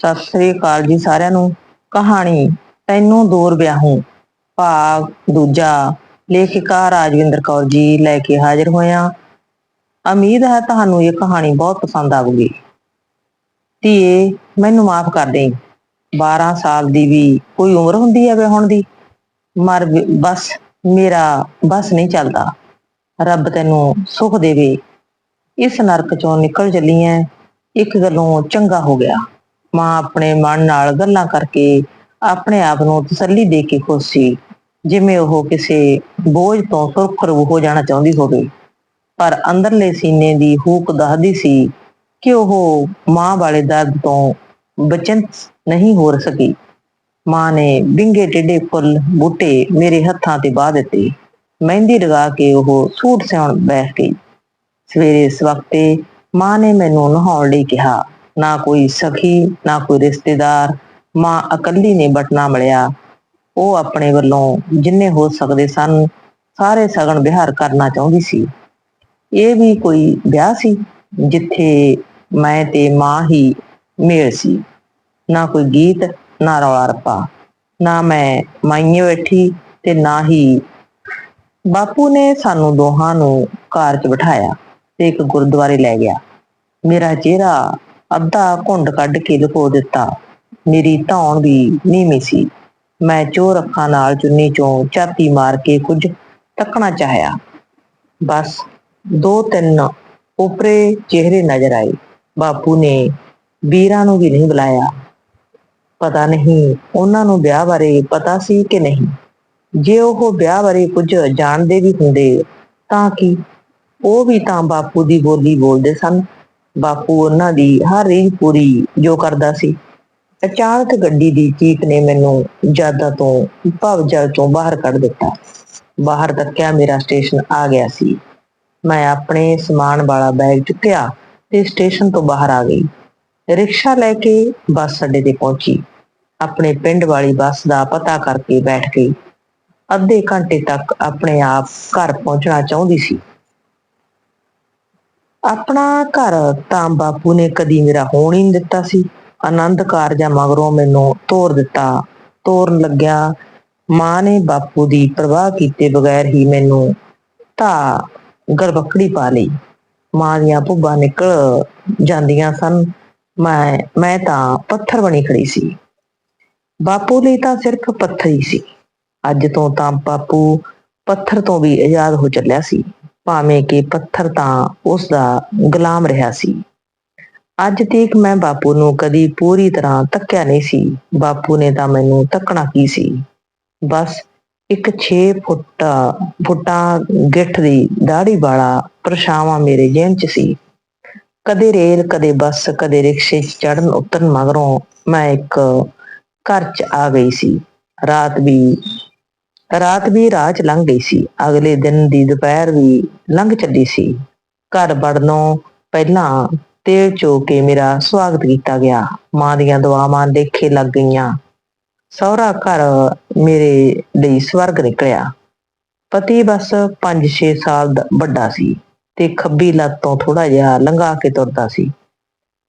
ਸਤਿ ਸ੍ਰੀ ਅਕਾਲ ਜੀ ਸਾਰਿਆਂ ਨੂੰ। ਕਹਾਣੀ, ਤੈਨੂੰ ਦੂਰ ਵਿਆਹੂੰ। ਭਾਗ ਦੂਜਾ, ਲੇਖਿਕਾ ਰਾਜਵਿੰਦਰ ਕੌਰ ਜੀ ਲੈ ਕੇ ਹਾਜ਼ਰ ਹੋਇਆ। ਉਮੀਦ ਹੈ ਤੁਹਾਨੂੰ ਇਹ ਕਹਾਣੀ ਬਹੁਤ ਪਸੰਦ ਆਵੇਗੀ ਧੀਏ, ਮੈਨੂੰ ਮਾਫ ਕਰ ਦੇ 12 ਸਾਲ ਦੀ ਵੀ ਕੋਈ ਉਮਰ ਹੁੰਦੀ ਹੈ ਵਿਆਹੁਣ ਦੀ? ਮਰ ਵੀ- ਬਸ, ਮੇਰਾ ਬਸ ਨਹੀਂ ਚੱਲਦਾ। ਰੱਬ ਤੈਨੂੰ ਸੁਖ ਦੇਵੇ। ਇਸ ਨਰਕ ਚੋਂ ਨਿਕਲ ਚੱਲੀ ਐ ਇੱਕ ਗੱਲੋਂ ਚੰਗਾ ਹੋ ਗਿਆ। ਮਾਂ ਆਪਣੇ ਮਨ ਨਾਲ ਗੱਲਾਂ ਕਰਕੇ ਆਪਣੇ ਆਪ ਨੂੰ ਤਸੱਲੀ ਦੇ ਕੇ ਖੁਸ਼ ਸੀ। ਜਿਵੇਂ ਉਹ ਕਿਸੇ ਬੋਝ ਤੋਂ ਸੁਰਖਰੂ ਹੋ ਜਾਣਾ ਚਾਹੁੰਦੀ ਹੋਵੇ। ਪਰ ਅੰਦਰਲੇ ਸੀਨੇ ਦੀ ਹੂਕ ਦੱਸਦੀ ਸੀ ਕਿ ਉਹ ਮਾਂ ਵਾਲੇ ਦਰਦ ਤੋਂ ਬਚਿੰਤ ਨਹੀਂ ਹੋ ਸਕੀ। ਮਾਂ ਨੇ ਵਿੰਗੇ ਟੇਡੇ ਫੁੱਲ ਬੂਟੇ ਮੇਰੇ ਹੱਥਾਂ ਤੇ ਬਾਹ ਦਿੱਤੇ। ਮਹਿੰਦੀ ਲਗਾ ਕੇ ਉਹ ਸੂਟ ਸਿਉਣ ਬੈਠ ਗਈ। ਸਵੇਰੇ ਸਵਖਤੇ ਮਾਂ ਨੇ ਮੈਨੂੰ ਨਹਾਉਣ ਲਈ ਕਿਹਾ ਨਾ ਕੋਈ ਸਖੀ, ਨਾ ਕੋਈ ਰਿਸ਼ਤੇਦਾਰ, ਮਾਂ ਇਕੱਲੀ ਨੇ ਬਟਨਾ ਮਿਲਿਆ। ਉਹ ਆਪਣੇ ਵੱਲੋਂ ਜਿੰਨੇ ਹੋ ਸਕਦੇ ਸਨ, ਸਾਰੇ ਸਗਨ ਵਿਹਾਰ ਕਰਨਾ ਚਾਹੁੰਦੀ ਸੀ। ਇਹ ਵੀ ਕੋਈ ਵਿਆਹ ਸੀ, ਜਿੱਥੇ ਮੈਂ ਤੇ ਮਾਂ ਹੀ ਮੇਲ ਸੀ। ਨਾ ਕੋਈ ਗੀਤ, ਨਾ ਰੌਲਾ ਰੱਪਾ। ਨਾ ਮੈਂ ਮਾਈਏ ਬੈਠੀ ਤੇ ਨਾ ਹੀ ਬਾਪੂ ਨੇ ਸਾਨੂੰ ਦੋਹਾਂ ਨੂੰ ਕਾਰ 'ਚ ਬਿਠਾਇਆ ਤੇ ਇੱਕ ਗੁਰਦੁਆਰੇ ਲੈ ਗਿਆ। ਮੇਰਾ ਚਿਹਰਾ ਅੱਧਾ ਘੁੰਡ ਕੱਢ ਕੇ ਲੁਕੋ ਦਿੱਤਾ। ਮੇਰੀ ਧੌਣ ਵੀ ਨੀਵੀਂ ਸੀ। ਮੈਂ ਚੋਰ ਅੱਖਾਂ ਨਾਲ ਚੁੰਨੀ ਚੋਂ ਝਾਤੀ ਮਾਰ ਕੇ ਕੁਝ ਤੱਕਣਾ ਚਾਹਿਆ। ਬਸ ਦੋ ਤਿੰਨ ਉਪਰੇ ਚਿਹਰੇ ਨਜ਼ਰ ਆਏ। ਬਾਪੂ ਨੇ ਵੀਰਾਂ ਨੂੰ ਵੀ ਨਹੀਂ ਬੁਲਾਇਆ। ਪਤਾ ਨਹੀਂ ਉਹਨਾਂ ਨੂੰ ਵਿਆਹ ਬਾਰੇ ਪਤਾ ਸੀ ਕਿ ਨਹੀਂ। ਜੇ ਉਹ ਵਿਆਹ ਬਾਰੇ ਕੁਝ ਜਾਣਦੇ ਵੀ ਹੁੰਦੇ ਤਾਂ ਕੀ? ਉਹ ਵੀ ਤਾਂ ਬਾਪੂ ਦੀ ਬੋਲੀ ਬੋਲਦੇ ਸਨ। ਬਾਪੂ ਉਹਨਾਂ ਦੀ ਹਰ ਰੀਝ ਪੂਰੀ ਜੋ ਕਰਦਾ ਸੀ। ਅਚਾਨਕ ਗੱਡੀ ਦੀ ਚੀਕ ਨੇ ਮੈਨੂੰ ਜ਼ਿਆਦਾ ਤੋਂ ਭਵਜਲ ਤੋਂ ਬਾਹਰ ਕੱਢ ਦਿੱਤਾ। ਬਾਹਰ ਤੱਕਿਆ ਮੇਰਾ ਸਟੇਸ਼ਨ ਆ ਗਿਆ ਸੀ। ਮੈਂ ਆਪਣੇ ਸਮਾਨ ਵਾਲਾ ਬੈਗ ਚੁੱਕਿਆ ਤੇ ਸਟੇਸ਼ਨ ਤੋਂ ਬਾਹਰ ਆ ਗਈ। ਰਿਕਸ਼ਾ ਲੈ ਕੇ ਬੱਸ ਅੱਡੇ ਤੇ ਪਹੁੰਚੀ। ਆਪਣੇ ਪਿੰਡ ਵਾਲੀ ਬੱਸ ਦਾ ਪਤਾ ਕਰਕੇ ਬੈਠ ਗਈ। ਅੱਧੇ ਘੰਟੇ ਤੱਕ ਆਪਣੇ ਆਪ ਘਰ ਪਹੁੰਚਣਾ ਚਾਹੁੰਦੀ ਸੀ। ਆਪਣਾ ਘਰ ਤਾਂ ਬਾਪੂ ਨੇ ਕਦੀ ਮੇਰਾ ਹੋਣ ਹੀ ਨਹੀਂ ਦਿੱਤਾ ਸੀ। ਆਨੰਦ ਕਾਰਜਾਂ ਮਗਰੋਂ ਮੈਨੂੰ ਤੋਰ ਦਿੱਤਾ। ਤੋਰਨ ਲੱਗਿਆ ਮਾਂ ਨੇ ਬਾਪੂ ਦੀ ਪਰਵਾਹ ਕੀਤੇ ਬਗੈਰ ਹੀ ਮੈਨੂੰ ਤਾਂ ਗਰਬਕੜੀ ਪਾ ਲਈ। ਮਾਂ ਦੀਆਂ ਭੁੱਬਾਂ ਨਿਕਲ ਜਾਂਦੀਆਂ ਸਨ। ਮੈਂ ਮੈਂ ਤਾਂ ਪੱਥਰ ਬਣੀ ਖੜੀ ਸੀ। ਬਾਪੂ ਲਈ ਤਾਂ ਸਿਰਫ ਪੱਥਰ ਹੀ ਸੀ। ਅੱਜ ਤੋਂ ਤਾਂ ਬਾਪੂ ਪੱਥਰ ਤੋਂ ਵੀ ਆਜ਼ਾਦ ਹੋ ਚੱਲਿਆ ਸੀ। ਭਾਵੇਂ ਕਿ ਪੱਥਰ ਤਾਂ ਉਸ ਦਾ ਗੁਲਾਮ ਰਿਹਾ ਸੀ। ਅੱਜ ਤੱਕ ਮੈਂ ਬਾਪੂ ਨੂੰ ਕਦੀ ਪੂਰੀ ਤਰ੍ਹਾਂ ਤੱਕਿਆ ਨਹੀਂ ਸੀ। ਬਾਪੂ ਨੇ ਤਾਂ ਮੈਨੂੰ ਤੱਕਣਾ ਕੀ ਸੀ? ਬਸ ਇੱਕ 6 ਫੁੱਟ, ਫੁੱਟਾਂ ਗਿੱਠ ਦੀ ਦਾੜੀ ਵਾਲਾ ਪਰਛਾਵਾਂ ਮੇਰੇ ਜ਼ਿਹਨ 'ਚ ਸੀ। ਕਦੇ ਰੇਲ, ਕਦੇ ਬੱਸ, ਕਦੇ ਰਿਕਸ਼ੇ 'ਚ ਚੜਨ ਉਤਰਨ ਮਗਰੋਂ ਮੈਂ ਇੱਕ ਘਰ 'ਚ ਆ ਗਈ ਸੀ। ਰਾਤ ਵੀ ਰਾਤ ਵੀ ਰਾਹ ਲੰਘ ਗਈ ਸੀ। ਅਗਲੇ ਦਿਨ ਦੀ ਦੁਪਹਿਰ ਵੀ ਲੰਘ ਚੱਲੀ ਸੀ। ਘਰ ਵੜਨੋਂ ਪਹਿਲਾਂ ਤੇਲ ਚੋ ਕੇ ਮੇਰਾ ਸਵਾਗਤ ਕੀਤਾ ਗਿਆ। ਮਾਂ ਦੀਆਂ ਦੁਆਵਾਂ ਦੇਖੇ ਲੱਗ ਗਈਆਂ। ਸਹੁਰਾ ਘਰ ਮੇਰੇ ਲਈ ਸਵਰਗ ਨਿਕਲਿਆ। ਪਤੀ ਬਸ 5-6 ਸਾਲ ਦਾ, ਵੱਡਾ ਸੀ ਤੇ ਖੱਬੀ ਲੱਤ ਤੋਂ ਥੋੜਾ ਜਿਹਾ ਲੰਘਾ ਕੇ ਤੁਰਦਾ ਸੀ।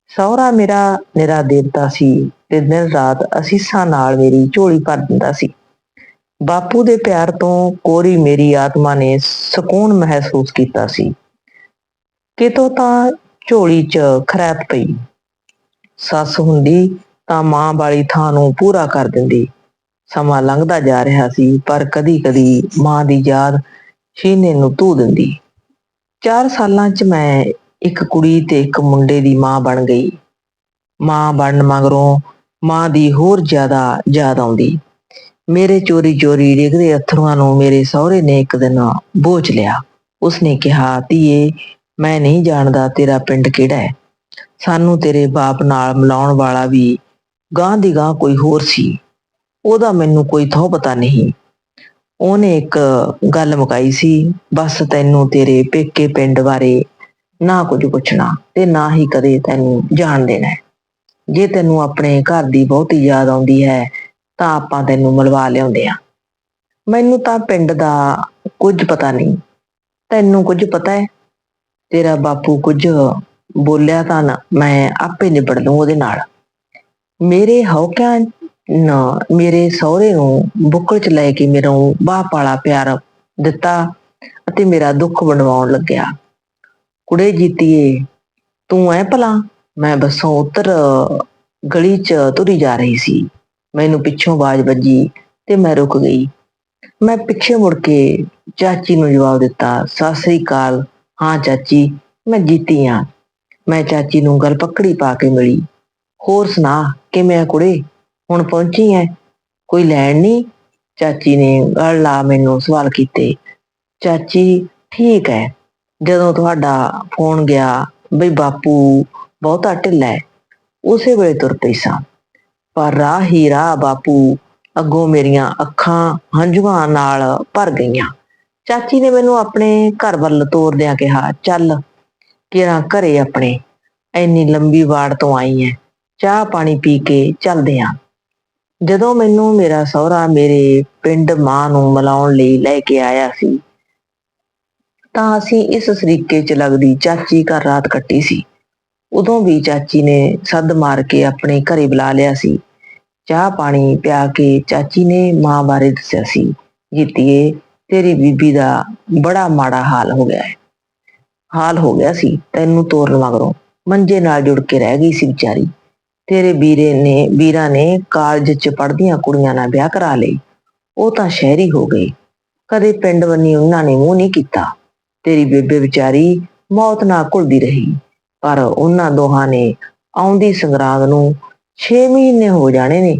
ਸਹੁਰਾ ਮੇਰਾ ਨਿਰਾ ਦੇਵਤਾ ਸੀ ਤੇ ਦਿਨ ਰਾਤ ਅਸੀਸਾਂ ਨਾਲ ਮੇਰੀ ਝੋਲੀ ਭਰ ਦਿੰਦਾ ਸੀ। ਬਾਪੂ ਦੇ ਪਿਆਰ ਤੋਂ ਕੋਰੀ ਮੇਰੀ ਆਤਮਾ ਨੇ ਸਕੂਨ ਮਹਿਸੂਸ ਕੀਤਾ ਸੀ। ਕਿਤੋਂ ਤਾਂ ਝੋਲੀ 'ਚ ਖਰੈਤ ਪਈ। ਸੱਸ ਹੁੰਦੀ ਤਾਂ ਮਾਂ ਵਾਲੀ ਥਾਂ ਨੂੰ ਪੂਰਾ ਕਰ ਦਿੰਦੀ। ਸਮਾਂ ਲੰਘਦਾ ਜਾ ਰਿਹਾ ਸੀ, ਪਰ ਕਦੀ-ਕਦੀ ਮਾਂ ਦੀ ਯਾਦ ਸੀਨੇ ਨੂੰ ਧੂ ਦਿੰਦੀ। 4 ਸਾਲਾਂ 'ਚ ਮੈਂ ਇੱਕ ਕੁੜੀ ਤੇ ਇੱਕ ਮੁੰਡੇ ਦੀ ਮਾਂ ਬਣ ਗਈ। ਮਾਂ ਬਣਨ ਮਗਰੋਂ ਮਾਂ ਦੀ ਹੋਰ ਜ਼ਿਆਦਾ ਯਾਦ ਆਉਂਦੀ। ਮੇਰੇ ਚੋਰੀ ਚੋਰੀ ਡਿੱਗਦੇ ਅਥਰੂਆਂ ਨੂੰ ਮੇਰੇ ਸਹੁਰੇ ਨੇ ਇੱਕ ਦਿਨ ਬੋਝ ਲਿਆ। ਉਸਨੇ ਕਿਹਾ, ਧੀਏ, ਮੈਂ ਨਹੀਂ ਜਾਣਦਾ ਤੇਰਾ ਪਿੰਡ ਕਿਹੜਾ ਹੈ। ਸਾਨੂੰ ਤੇਰੇ ਬਾਪ ਨਾਲ ਮਿਲਾਉਣ ਵਾਲਾ ਵੀ ਗਾਂ ਦੀ ਗਾਂ ਕੋਈ ਹੋਰ ਸੀ। ਉਹਦਾ ਮੈਨੂੰ ਕੋਈ ਥੋ ਪਤਾ ਨਹੀਂ। ਉਹਨੇ ਇੱਕ ਗੱਲ ਮੁਕਾਈ ਸੀ, ਬਸ ਤੈਨੂੰ ਤੇਰੇ ਪੇਕੇ ਪਿੰਡ ਬਾਰੇ ਨਾ ਕੁਝ ਪੁੱਛਣਾ ਤੇ ਨਾ ਹੀ ਕਦੇ ਤੈਨੂੰ ਜਾਣ ਦੇਣਾ ਜੇ ਤੈਨੂੰ ਆਪਣੇ ਘਰ ਦੀ ਬਹੁਤੀ ਯਾਦ ਆਉਂਦੀ ਹੈ ਤਾਂ ਆਪਾਂ ਤੈਨੂੰ ਮਿਲਵਾ ਲਿਆਉਂਦੇ ਆ ਮੈਨੂੰ ਤਾਂ ਪਿੰਡ ਦਾ ਕੁਝ ਪਤਾ ਨਹੀਂ। ਤੈਨੂੰ ਕੁਝ ਪਤਾ ਹੈ? ਤੇਰਾ ਬਾਪੂ ਕੁਝ ਬੋਲਿਆ ਤਾਂ ਨਾ, ਮੈਂ ਆਪੇ ਨਿਬੜ ਲੂੰ ਉਹਦੇ ਨਾਲ। ਮੇਰੇ ਹੌਕਿਆਂ ਨਾ, ਮੇਰੇ ਸਹੁਰੇ ਨੂੰ ਬੁੱਕਲ ਚ ਲੈ ਕੇ ਮੈਨੂੰ ਬਾਹ ਪਾਲਾ ਪਿਆਰ ਦਿੱਤਾ ਅਤੇ ਮੇਰਾ ਦੁੱਖ ਵੰਡਵਾਉਣ ਲੱਗਿਆ। ਕੁੜੇ ਜੀਤੀਏ, ਤੂੰ ਐ ਭਲਾ, ਮੈਂ ਬੱਸੋਂ ਉਤਰ ਗਲੀ ਚ ਤੁਰੀ ਜਾ ਰਹੀ ਸੀ। ਮੈਨੂੰ ਪਿੱਛੋਂ ਆਵਾਜ਼ ਵੱਜੀ ਤੇ ਮੈਂ ਰੁਕ ਗਈ। ਮੈਂ ਪਿੱਛੇ ਮੁੜ ਕੇ ਚਾਚੀ ਨੂੰ ਜਵਾਬ ਦਿੱਤਾ, ਸਤਿ ਸ੍ਰੀ ਅਕਾਲ। ਹਾਂ ਚਾਚੀ, ਮੈਂ ਜੀਤੀ ਆ ਮੈਂ ਚਾਚੀ ਨੂੰ ਗਲ ਪੱਕੜੀ ਪਾ ਕੇ ਮਿਲੀ। ਹੋਰ ਸੁਣਾ, ਕਿਵੇਂ ਆ ਕੁੜੇ? ਹੁਣ ਪਹੁੰਚੀ ਐ? ਕੋਈ ਲੈਣ ਨਹੀਂ ਚਾਚੀ ਨੇ ਗਲ ਲਾ ਮੈਨੂੰ ਸਵਾਲ ਕੀਤੇ। ਚਾਚੀ, ਠੀਕ ਹੈ ਜਦੋਂ ਤੁਹਾਡਾ ਫੋਨ ਗਿਆ, ਬਈ ਬਾਪੂ ਬਹੁਤਾ ਢਿੱਲਾ ਹੈ ਉਸੇ ਵੇਲੇ ਤੁਰ ਪਈ ਸਾਂ। ਪਰ ਰਾਹ ਹੀ ਰਾਹ ਬਾਪੂ, ਅੱਗੋਂ ਮੇਰੀਆਂ ਅੱਖਾਂ ਹੰਝੂਆਂ ਨਾਲ ਭਰ ਗਈਆਂ। ਚਾਚੀ ਨੇ ਮੈਨੂੰ ਆਪਣੇ ਘਰ ਵੱਲ ਤੋਰਦਿਆਂ ਕਿਹਾ, ਚੱਲ, ਕਿਰਾਂ ਘਰੇ ਆਪਣੇ, ਐਨੀ ਲੰਬੀ ਵਾੜ ਤੋਂ ਆਈ ਐ, ਚਾਹ ਪਾਣੀ ਪੀ ਕੇ ਚੱਲਦੇ ਆਂ। ਜਦੋਂ ਮੈਨੂੰ ਮੇਰਾ ਸਹੁਰਾ ਮੇਰੇ ਪਿੰਡ ਮਾਂ ਨੂੰ ਮਿਲਾਉਣ ਲਈ ਲੈ ਕੇ ਆਇਆ ਸੀ, ਤਾਂ ਅਸੀਂ ਇਸ ਸਰੀਕੇ 'ਚ ਲੱਗਦੀ ਚਾਚੀ ਘਰ ਰਾਤ ਕੱਟੀ ਸੀ। ਉਦੋਂ ਵੀ ਚਾਚੀ ਨੇ ਸੱਦ ਮਾਰ ਕੇ ਆਪਣੇ ਘਰੇ ਬੁਲਾ ਲਿਆ ਸੀ। ਚਾਹ ਪਾਣੀ ਪਿਆ ਕੇ ਚਾਚੀ ਨੇ ਮਾਂ ਬਾਰੇ ਦੱਸਿਆ ਸੀ ਜੀਤੀਏ ਤੇਰੀ ਬੀਬੀ ਦਾ ਬੜਾ ਮਾੜਾ ਹਾਲ ਹੋ ਗਿਆ ਹੈ। ਹਾਲ ਹੋ ਗਿਆ ਸੀ, ਤੈਨੂੰ ਤੋਰਨ ਮਗਰੋਂ। ਮੰਜੇ ਨਾਲ ਜੁੜ ਕੇ ਰਹਿ ਗਈ ਸੀ ਵਿਚਾਰੀ। ਤੇਰੇ ਵੀਰੇ ਨੇ, ਵੀਰਾਂ ਨੇ ਕਾਲਜ 'ਚ ਪੜ੍ਹਦੀਆਂ ਕੁੜੀਆਂ ਨਾਲ ਵਿਆਹ ਕਰਾ ਲਈ ਉਹ ਤਾਂ ਸ਼ਹਿਰੀ ਹੋ ਗਏ। ਕਦੇ ਪਿੰਡ ਵੰਨੀ ਉਹਨਾਂ ਨੇ ਮੂੰਹ ਨਹੀਂ ਕੀਤਾ। ਤੇਰੀ ਬੇਬੇ ਵਿਚਾਰੀ ਮੌਤ ਨਾਲ ਘੁਲਦੀ ਰਹੀ। ਪਰ ਉਹਨਾਂ ਦੋਹਾਂ ਨੇ ਆਉਂਦੀ ਸੰਗਰਾਂਦ ਨੂੰ 6 ਮਹੀਨੇ ਹੋ ਜਾਣੇ ਨੇ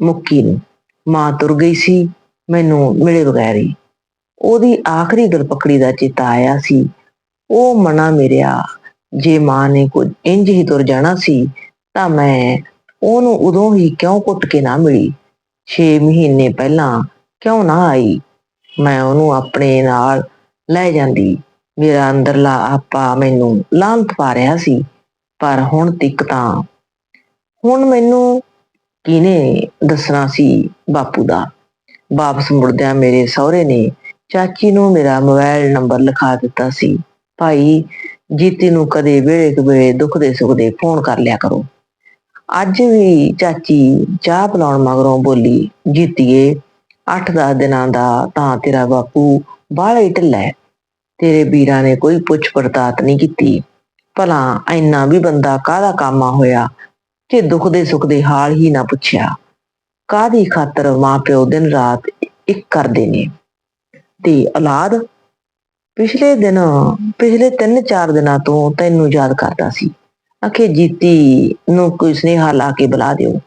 ਮੁੱਕੀ ਨੂੰ। ਮਾਂ ਤੁਰ ਗਈ ਸੀ, ਮੈਨੂੰ ਮਿਲੇ ਬਗੈਰ ਹੀ। ਉਹਦੀ ਆਖਰੀ ਗਲਪਕੜੀ ਦਾ ਚੇਤਾ ਆਇਆ ਸੀ। ਉਹ ਮਨਾ ਮੇਰਿਆ, ਜੇ ਮਾਂ ਨੇ ਕੁਝ ਇੰਜ ਹੀ ਤੁਰ ਜਾਣਾ ਸੀ, ਤਾਂ ਮੈਂ ਉਹਨੂੰ ਉਦੋਂ ਹੀ ਕਿਉਂ ਕੁੱਟ ਕੇ ਨਾ ਮਿਲੀ? 6 ਮਹੀਨੇ ਪਹਿਲਾਂ ਕਿਉਂ ਨਾ ਆਈ? ਮੈਂ ਉਹਨੂੰ ਆਪਣੇ ਨਾਲ ਲੈ ਜਾਂਦੀ। ਮੇਰਾ ਅੰਦਰਲਾ ਆਪਾ ਮੈਨੂੰ ਲਾਂਤ ਪਾ ਰਿਹਾ ਸੀ, ਪਰ ਹੁਣ ਤੱਕ ਤਾਂ। ਹੁਣ ਮੈਨੂੰ ਕਿਨੇ ਦੱਸਣਾ ਸੀ ਬਾਪੂ ਦਾ? ਵਾਪਸ ਮੁੜਦਿਆਂ ਮੇਰੇ ਸਹੁਰੇ ਨੇ ਚਾਚੀ ਨੂੰ ਮੇਰਾ ਮੋਬਾਈਲ ਨੰਬਰ ਲਿਖਾ ਦਿੱਤਾ ਸੀ। ਭਾਈ, ਜੀਤੀ ਨੂੰ ਕਦੇ ਵੇਲੇ ਕਵੇਲੇ ਦੁੱਖ ਦੇ ਸੁੱਖ ਦੇ ਫੋਨ ਕਰ ਲਿਆ ਕਰੋ। ਅੱਜ ਵੀ ਚਾਚੀ ਚਾਹ ਪਿਲਾਉਣ ਮਗਰੋਂ ਬੋਲੀ, ਜੀਤੀਏ 8-10 ਦਿਨਾਂ ਦਾ ਤਾਂ ਤੇਰਾ ਬਾਪੂ ਬਾਹਲਾ ਹੀ ਢਿੱਲਾ ਹੈ। ਤੇਰੇ ਵੀਰਾਂ ਨੇ ਕੋਈ ਪੁੱਛ ਪੜਤਾਤ ਨਹੀਂ ਕੀਤੀ। ਭਲਾ ਇੰਨਾ ਵੀ ਬੰਦਾ ਕਾਹਦਾ ਕਾਮਾ ਹੋਇਆ ਕਿ ਦੁੱਖ ਦੇ ਸੁੱਖ ਦੇ ਹਾਲ ਹੀ ਨਾ ਪੁੱਛਿਆ। ਕਾਦੀ ਖਾਤਰ ਮਾਂ ਪਿਓ ਦਿਨ ਰਾਤ ਇੱਕ ਕਰਦੇ ਨੇ? ਤੇ ਔਲਾਦ, ਪਿਛਲੇ ਦਿਨ, ਪਿਛਲੇ 3-4 ਦਿਨਾਂ ਤੋਂ ਤੈਨੂੰ ਯਾਦ ਕਰਦਾ ਸੀ। ਆਖੇ, ਜੀਤੀ ਨੂੰ ਕੋਈ ਸੁਨੇਹਾ ਲਾ ਕੇ ਬੁਲਾ ਦਿਓ।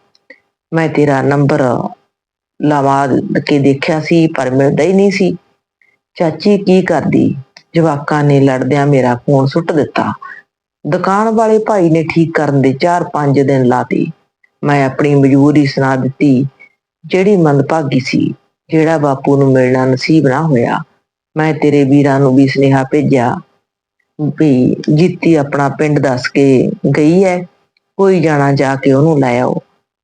ਮੈਂ ਤੇਰਾ ਨੰਬਰ ਲਾਵਾ ਕੇ ਦੇਖਿਆ ਸੀ, ਪਰ ਮਿਲਦਾ ਹੀ ਨਹੀਂ ਸੀ। ਚਾਚੀ ਕੀ ਕਰਦੀ? ਜਵਾਕਾਂ ਨੇ ਲੜਦਿਆਂ ਮੇਰਾ ਫੋਨ ਸੁੱਟ ਦਿੱਤਾ। ਦੁਕਾਨ ਵਾਲੇ ਭਾਈ ਨੇ ਠੀਕ ਕਰਨ ਦੇ 4-5 ਦਿਨ ਲਾਤੇ ਮੈਂ ਆਪਣੀ ਮਜਬੂਰੀ ਸੁਣਾ ਦਿੱਤੀ, ਜਿਹੜੀ ਮੰਦਭਾਗੀ ਸੀ, ਜਿਹੜਾ ਬਾਪੂ ਨੂੰ ਮਿਲਣਾ ਨਸੀਬ ਨਾ ਹੋਇਆ। ਮੈਂ ਤੇਰੇ ਵੀਰਾਂ ਨੂੰ ਵੀ ਸੁਨੇਹਾ ਭੇਜਿਆ ਵੀ ਜੀਤੀ ਆਪਣਾ ਪਿੰਡ ਦੱਸ ਕੇ ਗਈ ਹੈ ਕੋਈ ਜਾਣਾ ਜਾ ਕੇ ਉਹਨੂੰ ਲੈ ਆਓ।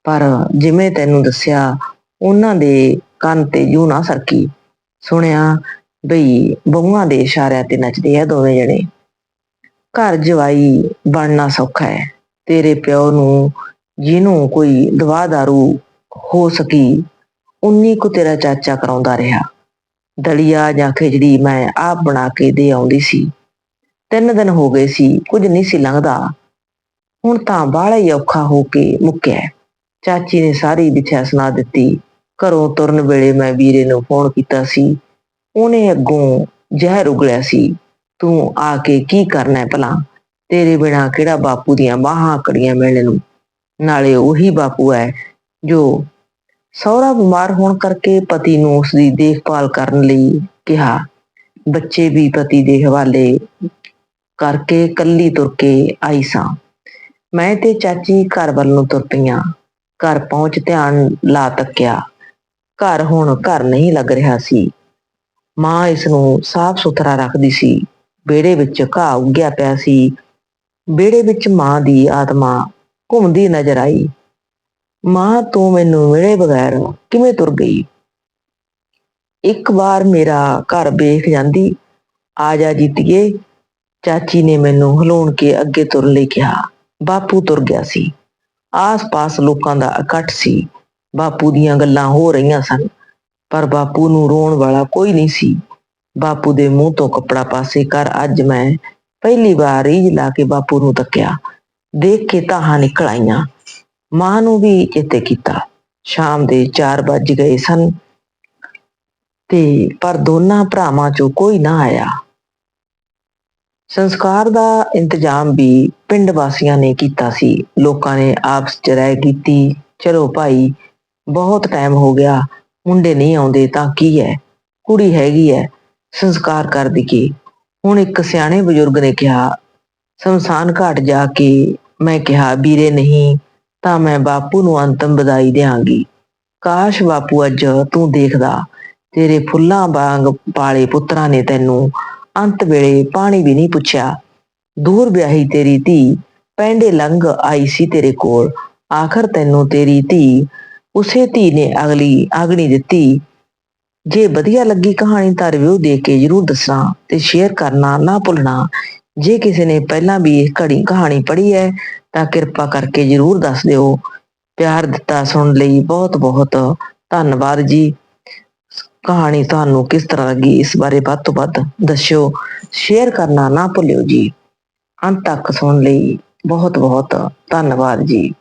ਪਰ ਜਿਵੇਂ ਤੈਨੂੰ ਦੱਸਿਆ, ਉਹਨਾਂ ਦੇ ਕੰਨ ਤੇ ਜੂ ਨਾ ਸਰਕੀ। ਸੁਣਿਆ ਬਈ ਬਹੂਆਂ ਦੇ ਇਸ਼ਾਰਿਆਂ ਤੇ ਨੱਚਦੇ ਆ ਦੋਵੇਂ ਜਣੇ। ਘਰ ਜਵਾਈ ਬਣਨਾ ਸੌਖਾ ਹੈ। ਤੇਰੇ ਪਿਓ ਨੂੰ, ਜਿਹਨੂੰ ਕੋਈ ਦਵਾ ਦਾਰੂ ਹੋ ਸਕੀ, ਉਨੀ ਕੁ ਤੇਰਾ ਚਾਚਾ ਕਰਾਉਂਦਾ ਰਿਹਾ। ਦਲੀਆ ਜਾਂ ਖਿਚੜੀ ਮੈਂ ਆਪ ਬਣਾ ਕੇ ਦੇ ਆਉਂਦੀ ਸੀ। ਤਿੰਨ ਦਿਨ ਹੋ ਗਏ ਸੀ, ਕੁਝ ਨਹੀਂ ਸੀ ਲੰਘਦਾ। ਹੁਣ ਤਾਂ ਬਾਹਲਾ ਹੀ ਔਖਾ ਹੋ ਕੇ ਮੁੱਕਿਆ ਚਾਚੀ ਨੇ ਸਾਰੀ ਵਿਛਿਆ ਸੁਣਾ ਦਿੱਤੀ। ਘਰੋਂ ਤੁਰਨ ਵੇਲੇ ਮੈਂ ਵੀਰੇ ਨੂੰ ਫੋਨ ਕੀਤਾ ਸੀ ਉਹਨੇ ਅੱਗੋਂ ਜ਼ਹਿਰ ਉਗਲਿਆ ਸੀ, ਤੂੰ ਆ ਕੇ ਕੀ ਕਰਨਾ ਹੈ ਭਲਾ? ਤੇਰੇ ਬਿਨਾ ਕਿਹੜਾ ਬਾਪੂ ਦੀਆਂ ਬਾਹਾਂ ਕੜੀਆਂ ਮਿਲਣ ਨੂੰ? ਨਾਲੇ ਉਹੀ ਬਾਪੂ ਹੈ ਜੋ ਸਹੁਰਾ ਬਿਮਾਰ ਹੋਣ ਕਰਕੇ ਪਤੀ ਨੂੰ ਉਸ ਦੀ ਦੇਖਭਾਲ ਕਰਨ ਲਈ ਕਿਹਾ। ਬੱਚੇ ਵੀ ਪਤੀ ਦੇ ਹਵਾਲੇ ਕਰਕੇ ਕੱਲੀ ਤੁਰ ਕੇ ਆਈ ਸਾਂ। ਮੈਂ ਤੇ ਚਾਚੀ ਘਰ ਵੱਲ ਨੂੰ ਤੁਰ ਪਈਆਂ। ਘਰ ਪਹੁੰਚ ਧਿਆਨ ਲਾ ਤੱਕਿਆ। ਘਰ ਹੁਣ ਘਰ ਨਹੀਂ ਲੱਗ ਰਿਹਾ ਸੀ। ਮਾਂ ਇਸ ਨੂੰ ਸਾਫ਼ ਸੁਥਰਾ ਰੱਖਦੀ ਸੀ। ਵਿਹੜੇ ਵਿੱਚ ਘਾਹ ਉੱਗਿਆ ਪਿਆ ਸੀ। ਵਿਹੜੇ ਵਿੱਚ ਮਾਂ ਦੀ ਆਤਮਾ ਘੁੰਮਦੀ ਨਜ਼ਰ ਆਈ। ਮਾਂ, ਤੂੰ ਮੈਨੂੰ ਮਿਲੇ ਬਗੈਰ ਕਿਵੇਂ ਤੁਰ ਗਈ? ਇੱਕ ਵਾਰ ਮੇਰਾ ਘਰ ਵੇਖ ਜਾਂਦੀ। ਆ ਜਾ ਜੀਤੀਏ। ਚਾਚੀ ਨੇ ਮੈਨੂੰ ਹਲੂਣ ਕੇ ਅੱਗੇ ਤੁਰਨ ਲਈ ਕਿਹਾ। ਬਾਪੂ ਤੁਰ ਗਿਆ ਸੀ। ਆਸ-ਪਾਸ ਲੋਕਾਂ ਦਾ ਇਕੱਠ ਸੀ। ਬਾਪੂ ਦੀਆਂ ਗੱਲਾਂ ਹੋ ਰਹੀਆਂ ਸਨ। ਪਰ ਬਾਪੂ ਨੂੰ ਰੋਣ ਵਾਲਾ ਕੋਈ ਨਹੀਂ ਸੀ। ਬਾਪੂ ਦੇ ਮੂੰਹ ਤੋਂ ਕੱਪੜਾ ਪਾਸੇ ਕਰ ਅੱਜ ਮੈਂ ਪਹਿਲੀ ਵਾਰ ਰੀਝ ਲਾ ਕੇ ਬਾਪੂ ਨੂੰ ਤੱਕਿਆ। ਦੇਖ ਕੇ ਤਾਹਾਂ ਨਿਕਲ ਆਈਆਂ। ਮਾਂ ਨੂੰ ਵੀ ਚੇਤੇ ਕੀਤਾ। ਸ਼ਾਮ ਦੇ 4 ਵੱਜ ਗਏ ਸਨ ਤੇ ਪਰ ਦੋਨਾਂ ਭਰਾਵਾਂ ਚੋਂ ਕੋਈ ਨਾ ਆਇਆ। ਸੰਸਕਾਰ ਦਾ ਇੰਤਜ਼ਾਮ ਵੀ ਪਿੰਡ ਵਾਸੀਆਂ ਨੇ ਕੀਤਾ ਸੀ। ਲੋਕਾਂ ਨੇ ਆਪਸ ਚ ਰਾਏ ਕੀਤੀ। ਚਲੋ ਭਾਈ, ਬਹੁਤ ਟਾਈਮ ਹੋ ਗਿਆ। ਮੁੰਡੇ ਨਹੀਂ ਆਉਂਦੇ ਤਾਂ ਕੀ ਹੈ? ਕੁੜੀ ਹੈਗੀ ਹੈ, ਸੰਸਕਾਰ ਕਰ ਦਈਏ ਹੁਣ ਇੱਕ ਸਿਆਣੇ ਬਜ਼ੁਰਗ ਨੇ ਕਿਹਾ, ਸ਼ਮਸ਼ਾਨ ਘਾਟ ਜਾ ਕੇ ਮੈਂ ਕਿਹਾ, ਵੀਰੇ ਨਹੀਂ, ਤਾਂ ਮੈਂ ਬਾਪੂ ਨੂੰ ਅੰਤਮ ਵਧਾਈ ਦਿਆਂਗੀ। ਕਾਸ਼ ਬਾਪੂ ਅੱਜ ਤੂੰ ਦੇਖਦਾ, ਤੇਰੇ ਫੁੱਲਾਂ ਵਾਂਗ ਪਾਲੇ ਪੁੱਤਰਾਂ ਨੇ ਤੈਨੂੰ ਅੰਤ ਵੇਲੇ ਪਾਣੀ ਵੀ ਨਹੀਂ ਪੁੱਛਿਆ। ਦੂਰ ਵਿਆਹੀ ਤੇਰੀ ਧੀ, ਪੈਂਡੇ ਲੰਘ ਆਈ ਸੀ ਤੇਰੇ ਕੋਲ। ਆਖਰ ਤੈਨੂੰ ਤੇਰੀ ਧੀ ਉਸੇ ਧੀ ਨੇ ਅਗਲੀ ਆਗਣੀ ਦਿੱਤੀ, ਜੇ ਵਧੀਆ ਲੱਗੀ ਕਹਾਣੀ ਤਾਂ ਰਿਵਿਊ ਦੇ ਕੇ ਜਰੂਰ ਦੱਸਣਾ ਤੇ ਸ਼ੇਅਰ ਕਰਨਾ ਨਾ ਭੁੱਲਣਾ। ਜੇ ਕਿਸੇ ਨੇ ਪਹਿਲਾਂ ਵੀ ਇਹ ਘੜੀ ਕਹਾਣੀ ਪੜ੍ਹੀ ਹੈ, ਤਾਂ ਕਿਰਪਾ ਕਰਕੇ ਜਰੂਰ ਦੱਸ ਦਿਓ। ਪਿਆਰ ਦਿੱਤਾ ਸੁਣਨ ਲਈ ਬਹੁਤ ਬਹੁਤ ਧੰਨਵਾਦ ਜੀ। ਕਹਾਣੀ ਤੁਹਾਨੂੰ ਕਿਸ ਤਰ੍ਹਾਂ ਲੱਗੀ, ਇਸ ਬਾਰੇ ਵੱਧ ਤੋਂ ਵੱਧ ਦੱਸਿਓ। ਸ਼ੇਅਰ ਕਰਨਾ ਨਾ ਭੁੱਲਿਓ ਜੀ। ਅੰਤ ਤੱਕ ਸੁਣਨ ਲਈ ਬਹੁਤ ਬਹੁਤ ਧੰਨਵਾਦ ਜੀ।